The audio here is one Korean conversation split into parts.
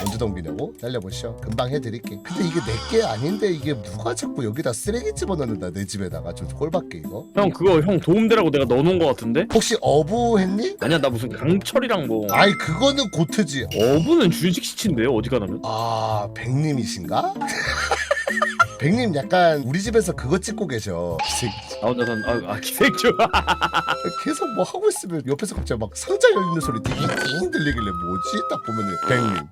언제 덤비냐고? 날려보시오 금방 해드릴게 근데 이게 내게 아닌데 이게 누가 자꾸 여기다 쓰레기 집어넣는다 내 집에다가 좀 꼴받게 이거 형 그거 형 도움되라고 내가 넣어놓은 거 같은데? 혹시 어부 했니? 아니야 나 무슨 강철이랑 뭐 아이 그거는 고트지 어부는 주식 시친데요 어디 가나면? 아 백님이신가? 백님 약간 우리 집에서 그거 찍고 계셔 기생충. 나 혼자서 아, 아 기생충 계속 뭐 하고 있으면 옆에서 갑자기 막 상자 열리는 소리 띵띵 들리길래 뭐지? 딱 보면은 백님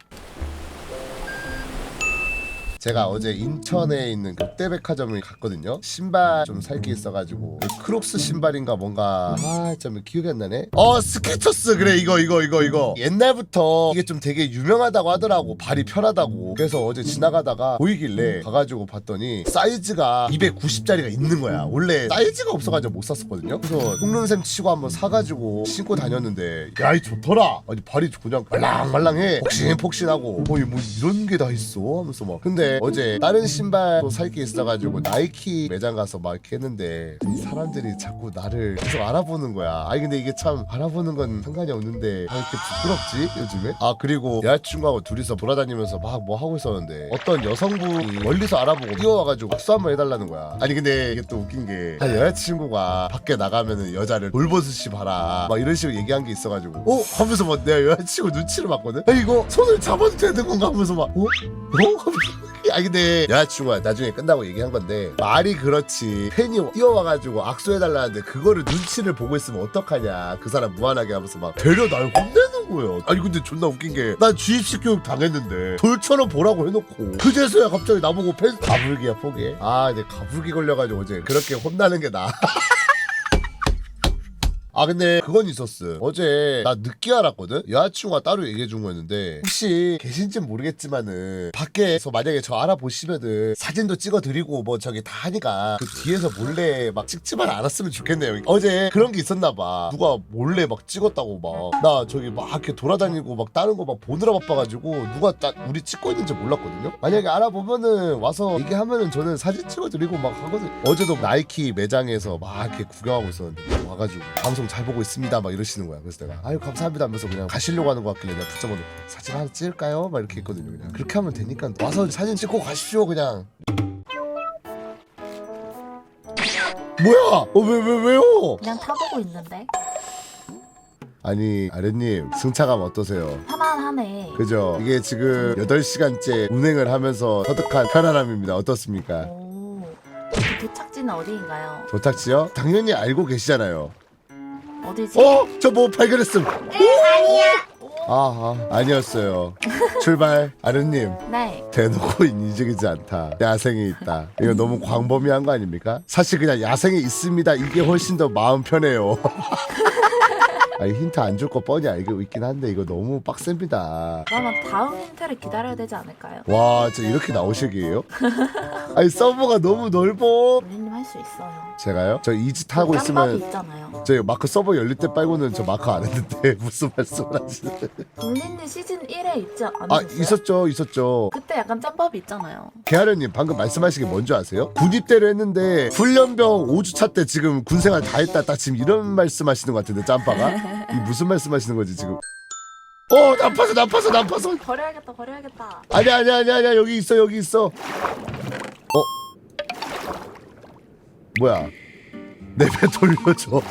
제가 어제 인천에 있는 롯데백화점을 갔거든요. 신발 좀 살 게 있어가지고 그 크록스 신발인가 뭔가 아좀 기억이 안 나네. 어 스케쳐스 그래 이거 이거 이거 이거 옛날부터 이게 좀 되게 유명하다고 하더라고 발이 편하다고. 그래서 어제 지나가다가 보이길래 가가지고 봤더니 사이즈가 290짜리가 있는 거야. 원래 사이즈가 없어가지고 못 샀었거든요. 그래서 홈런샘 치고 한번 사가지고 신고 다녔는데 야이 좋더라. 아니 발이 그냥 말랑말랑해. 폭신폭신하고 어이 뭐 이런 게 다 있어 하면서 막 근데 어제 다른 신발도 살 게 있어가지고 나이키 매장 가서 막 이렇게 했는데 이 사람들이 자꾸 나를 계속 알아보는 거야 아니 근데 이게 참 알아보는 건 상관이 없는데 아 이렇게 부끄럽지 요즘에 아 그리고 여자친구하고 둘이서 돌아다니면서 막 뭐 하고 있었는데 어떤 여성분이 멀리서 알아보고 뛰어와가지고 박수 한번 해달라는 거야 아니 근데 이게 또 웃긴 게 아, 여자친구가 밖에 나가면은 여자를 돌보듯이 봐라 막 이런 식으로 얘기한 게 있어가지고 어? 하면서 막 내가 여자친구 눈치를 봤거든 아 이거 손을 잡아도 되는 건가 하면서 막 어? 어? 아 근데 여자친구가 나중에 끝나고 얘기한 건데 말이 그렇지. 팬이 뛰어와가지고 악수해달라는데 그거를 눈치를 보고 있으면 어떡하냐. 그 사람 무한하게 하면서 막 되려 날 혼내는 거예요 아니 근데 존나 웃긴 게 난 주입식 교육 당했는데 돌처럼 보라고 해놓고 그제서야 갑자기 나보고 팬 가불기야 포기 아 이제 가불기 걸려가지고 어제 그렇게 혼나는 게 나아 아 근데 그건 있었어 어제 나 늦게 알았거든? 여자친구가 따로 얘기해 준 거였는데 혹시 계신진 모르겠지만은 밖에서 만약에 저 알아보시면은 사진도 찍어 드리고 뭐 저기 다 하니까 그 뒤에서 몰래 막 찍지만 않았으면 좋겠네요. 어제 그런 게 있었나 봐. 누가 몰래 막 찍었다고 막. 나 저기 막 이렇게 돌아다니고 막 다른 거 막 보느라 바빠가지고 누가 딱 우리 찍고 있는지 몰랐거든요? 만약에 알아보면은 와서 얘기하면은 저는 사진 찍어 드리고 막 하거든. 어제도 나이키 매장에서 막 이렇게 구경하고 있었는데 와가지고 방송 잘 보고 있습니다 막 이러시는 거야 그래서 내가 아유 감사합니다 하면서 그냥 가시려고 하는 것 같길래 내가 붙잡아 놓고 사진 하나 찍을까요? 막 이렇게 했거든요 그냥 그렇게 하면 되니까 와서 사진 찍고 가십시오 그냥 뭐야 어, 왜, 왜, 왜요? 그냥 타보고 있는데 아니 아랫님 승차감 어떠세요? 편안하네. 그죠? 이게 지금 8시간째 운행을 하면서 터득한 편안함입니다 어떻습니까? 오, 그 도착지는 어디인가요? 도착지요? 당연히 알고 계시잖아요 어디지? 어? 저 뭐 발견했음 아, 아 아니었어요 출발 아르님 네. 대놓고 인위적이지 않다 야생에 있다 이거 너무 광범위한 거 아닙니까? 사실 그냥 야생에 있습니다 이게 훨씬 더 마음 편해요 아니 힌트 안 줄 거 뻔히 알고 있긴 한데 이거 너무 빡셉니다 그러면 다음 힌트를 기다려야 되지 않을까요? 와 진짜 이렇게 나오시기에요? 아니 서버가 너무 넓어 올리님 할 수 있어요. 제가요? 저 이짓 하고 깜빡이 있으면 있잖아요. 저 마크 서버 열릴 때 빨고는 저 마크 안 했는데 무슨 말씀을 하시는 올리님 시즌 1에 있지 않으셨어요? 아 있었죠 있었죠. 그때 약간 짬밥이 있잖아요. 개하려님 방금 말씀하신 게 뭔지 아세요? 군입대를 했는데 훈련병 5주차 때 지금 군생활 다 했다 딱 지금 이런 말씀하시는 것 같은데 짬바가? 이 무슨 말씀하시는 거지 지금? 어 나빠서 나빠서 나빠서! 버려야겠다, 버려야겠다. 아니야 아니야 아니야 아니야 여기 있어 여기 있어. 어? 뭐야 내 배 돌려줘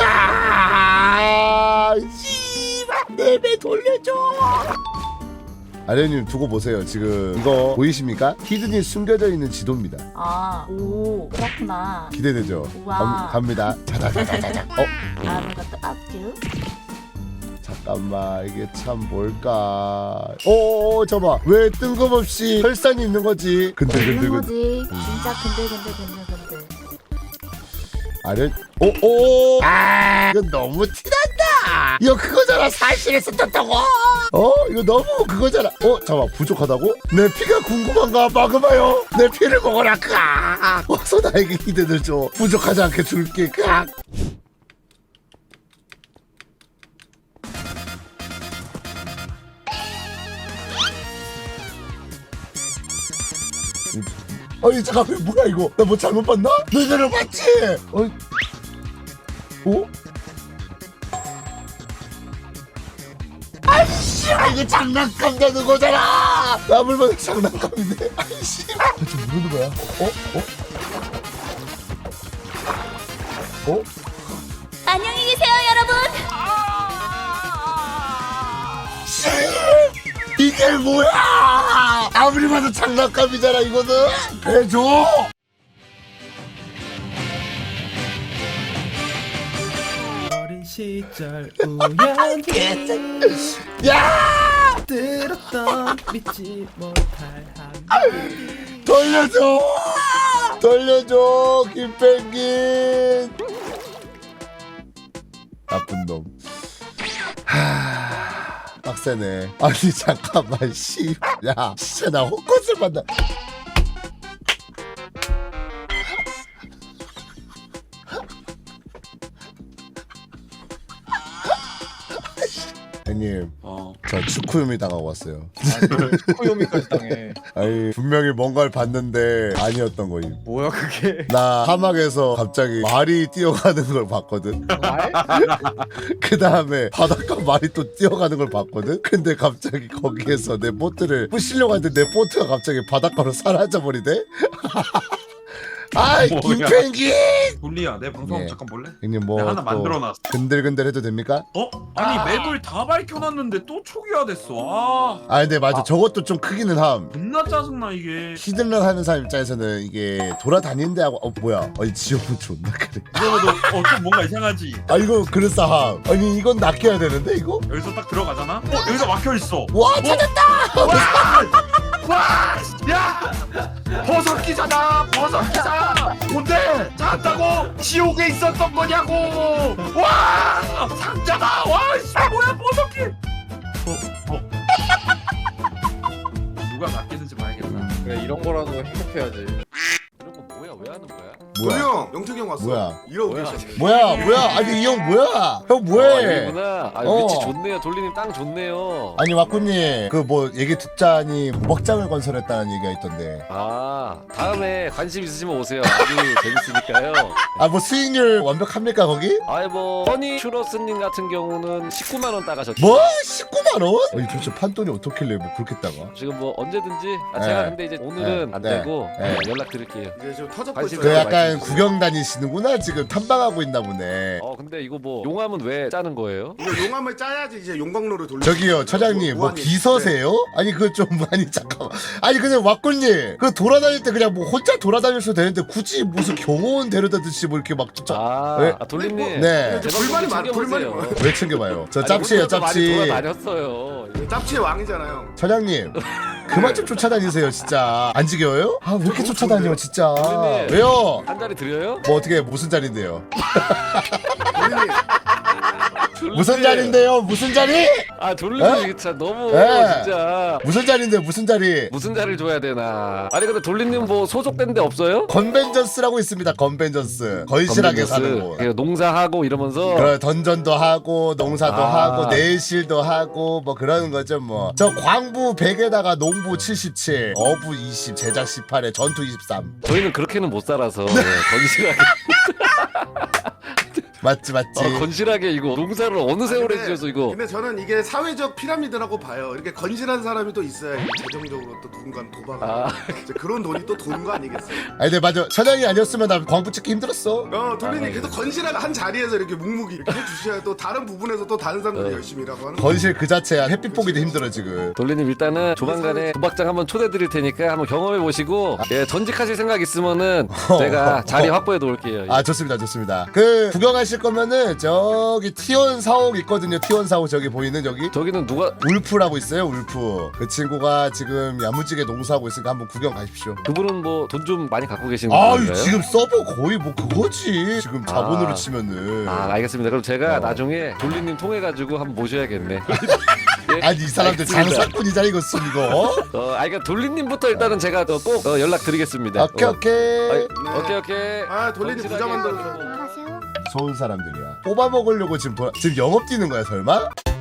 아, 씨발 내배 돌려줘 아련님 두고 보세요 지금 이거 보이십니까? 히든이 숨겨져 있는 지도입니다 아, 오, 그렇구나. 기대되죠? 우와. 감, 갑니다 자자자자자 어 아무것도 없죠? 잠깐만 이게 참 뭘까 오 잠깐만 왜 뜬금없이 혈산이 있는 거지 근데 근데 있는 근데 거지. 진짜 근데 근데 근데 근데. 아련 오오 아 이거 너무 티난다. 이거 그거잖아 사실에서 떴다고. 어 이거 너무 그거잖아. 어 잠깐 부족하다고? 내 피가 궁금한가? 마그마요. 내 피를 먹어라 까. 어서 나에게 기대를 줘. 부족하지 않게 줄게 까 아니 잠깐 왜 뭐야 이거 나 뭐 잘못 봤나? 너희들을 봤지? 어? 어? 아씨! 씨발 이거 장난감 되는 거잖아 나물만 장난감인데 아이씨 대체 모르는 거야 어? 어? 어? 안녕히 계세요, 여러분. 이게 뭐야? 아무리 봐도 장난감이잖아 이거는. 해줘! 어린 시절 우연히 야! 들었던 믿지 못할 한 돌려줘! 돌려줘 김펭귄! 나쁜 놈. 하... 빡세네 아니 잠깐만 씨 야 진짜 나 헛것을 만나. 형님 어. 저 축구요미 당하고 왔어요 코요미까지 당해. 아니 분명히 뭔가를 봤는데 아니었던 거임 뭐야 그게? 나 사막에서 갑자기 말이 뛰어가는 걸 봤거든 말? 그 다음에 바닷가 말이 또 뛰어가는 걸 봤거든 근데 갑자기 거기에서 내 보트를 부시려고 했는데 내 보트가 갑자기 바닷가로 사라져 버리네 아이 뭐야? 김펭귄 돌리야. 내 방송 예. 잠깐 볼래? 형님 내가 뭐 하나 또 만들어놨어. 근들근들 해도 됩니까? 어? 아니 맵을 다 밝혀놨는데 또 초기화 됐어. 아. 아 근데 맞아. 저것도 좀 크기는 함. 존나 짜증나 이게. 히든런 하는 사람 입장에서는 이게 돌아다니는데 하고 어 뭐야. 아니 지옥은 존나 그래. 이거도 어좀 뭔가 이상하지? 아 이거 그럴싸함. 아니 이건 낚여야 되는데 이거? 여기서 딱 들어가잖아? 어 여기서 막혀있어. 와 찾았다! 와! 야! 버섯기잖아 버섯기자 뭔데? 찾았다고? 지옥에 있었던 거냐고 와! 상자다 와! 씨 뭐야 버섯 기 어? 어? 누가 낚이는지 봐야겠다 그래 이런 거라도 행복해야지. 이런 거 뭐야 왜 하는 거야? 뭐야 형, 영택이 형 왔어. 뭐야? 이러고 뭐야? 계셨네. 뭐야 뭐야 아니 이 형 뭐야 형 뭐해 구나 아, 어. 위치 좋네요. 돌리님 땅 좋네요. 아니 와꾸님 그 뭐 얘기 듣자니 무박장을 건설했다는 얘기가 있던데 아 다음에 관심 있으시면 오세요. 아주 재밌으니까요. 아 뭐 수익률 완벽합니까 거기? 아이 뭐 허니 슈러스님 같은 경우는 19만 원 따가셨죠. 뭐? 19만 원? 아니 도대체 판돈이 어떻길래 뭐 그렇게 따가? 지금 뭐 언제든지 아, 네. 제가 근데 이제 오늘은 네. 안 네. 되고 네. 연락 드릴게요. 이제 좀 터졌고 관심 그 있어요. 있어요. 약간 말씀 구경 다니시는구나 지금 탐방하고 있나 보네 어 근데 이거 뭐 용암은 왜 짜는 거예요? 이거 용암을 짜야지 이제 용광로를 돌려. 저기요 처장님 뭐 무한히. 비서세요? 아니 그거 좀 아니 잠깐만 아니 근데 왁꾸님 그 돌아다닐 때 그냥 뭐 혼자 돌아다녔어도 되는데 굳이 무슨 경호원 데려다 듯이 뭐 이렇게 막 쫓아 아, 네. 아 돌리님. 네. 제 불만이 많- 불만이 챙겨보세요. 많아. 왜 챙겨봐요 저 아니, 짭치예요 혼자도 많이 짭치 돌아다녔어요. 네, 짭치의 왕이잖아요. 처장님 그만 좀 쫓아다니세요 진짜 안 지겨워요? 아 왜 이렇게 쫓아다녀 진짜. 왜요? 한 자리 드려요? 뭐 어떻게 무슨 자리인데요? 무슨 자리인데요? 무슨 자리? 아? 이게 진짜 너무 에. 진짜 무슨 자리인데 무슨 자리? 무슨 자리를 줘야 되나? 아니 근데 돌리님 뭐 소속된 데 없어요? 건벤전스라고 있습니다 건벤전스 건실하게 사는 곳그 농사하고 이러면서 그래 던전도 하고 농사도 아. 하고 내실도 하고 뭐 그러는 거죠 뭐 저 광부 100에다가 농부 77 어부 20 제작 18에 전투 23 저희는 그렇게는 못 살아서 네, 건실하게 맞지 맞지 어, 건실하게 이거 농사를 어느 세월에 근데- 지어서 이거 근데 저는 이게 사회적 피라미드라고 봐요. 이렇게 건실한 사람이 또 있어야 이 재정적으로 또 누군가 도박을. 아. 하고. 이제 그런 돈이 또 도는 거 아니겠어요? 아니 근데 맞아 차장이 아니었으면 나 광부 찍기 힘들었어 어, 돌리님 아, 계속 건실한 한 자리에서 이렇게 묵묵히 이렇게 해주셔야 또 다른 부분에서 또 다른 사람들이 어. 열심히 일하고 하는 건실 그 자체야 햇빛 보기도 힘들어 지금 돌리님 일단은 조만간에 도박장 한번 초대 드릴 테니까 한번 경험해 보시고 예, 전직하실 생각 있으면은 제가 자리 확보해 놓을게요. 아 좋습니다 좋습니다 그 구경하 실 거면은 저기 T1 사옥 있거든요 T1 사옥 저기 보이는 여기 저기는 누가 울프라고 있어요 울프 그 친구가 지금 야무지게 농사하고 있으니까 한번 구경 가십시오 그분은 뭐 돈 좀 많이 갖고 계시는 아유 분인가요? 지금 서버 거의 뭐 그거지 지금 자본으로 아. 치면은 아 알겠습니다. 그럼 제가 어. 나중에 돌리님 통해 가지고 한번 모셔야겠네. 예? 아니 이 사람들 알겠습니다. 장사꾼이잖아 이거 쓴 이거 어, 아 그러니까 돌리님부터 일단은 제가 또꼭 어, 연락 드리겠습니다. 오케이 어. 오케이 네. 오케이 오케이. 아, 돌리님 부자 만들어 좋은 사람들이야 뽑아먹으려고 지금 돌아... 지금 영업 뛰는 거야 설마?